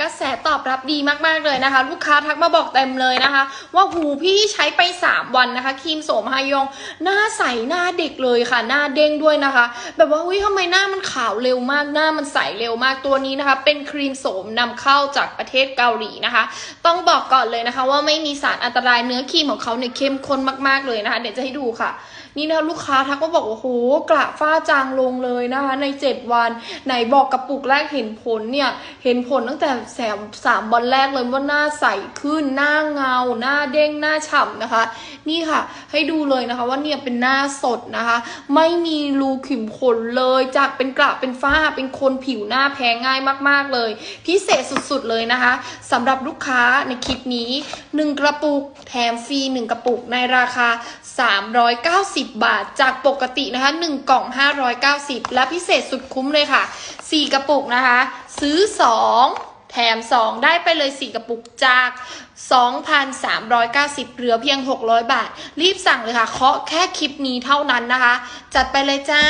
กระแสตอบรับดีมากๆเลยนะคะ ลูกค้าทักมาบอกเต็มเลยนะคะ ว่าหูพี่ใช้ไป 3 วันนะคะครีมโสมฮายอง หน้าใสหน้าเด็กเลยค่ะ หน้าเด้งด้วยนะคะ แบบว่าอุ้ยทำไมหน้ามันขาวเร็วมากหน้ามันใสเร็วมากตัวนี้นะคะ เป็นครีมโสมนำเข้าจากประเทศเกาหลีนะคะ ต้องบอกก่อนเลยนะคะ ว่าไม่มีสารอันตรายเนื้อครีมของเขาเนี่ยเข้มข้นมากๆเลยนะคะ เดี๋ยวจะให้ดูค่ะนี่นะคะลูกค้าทักมาบอกว่าโหกระฝ้าจางลงเลยนะคะ ใน 7 วันไหนบอกกระปุกแรกเห็นผลเนี่ยเห็นผลตั้งแต่แสมสามวันแรกเลยว่าหน้าใสขึ้น หน้าเงา หน้าเด้งหน้าฉ่ำนะคะ นี่ค่ะ ให้ดูเลยนะคะ ว่าเนี่ยเป็นหน้าสดนะคะ ไม่มีรูขุมขนเลย จากเป็นกระเป็นฝ้าเป็นคนผิวหน้าแพ้ง่ายมาก ๆเลย พิเศษสุดๆเลยนะคะสำหรับลูกค้าในคลิปนี้ 1 กระปุกแถมฟรี 1 กระปุกในราคา 390 บาท จากปกตินะคะ 1 กล่อง 590 และพิเศษสุดคุ้มเลยค่ะ 4 กระปุกนะคะซื้อ 2 แถม 2 ได้ไปเลย 4 กระปุกจาก 2,390 เหลือเพียง 600 บาท รีบสั่งเลยค่ะ เคาะแค่คลิปนี้เท่านั้นนะคะ จัดไปเลยจ้า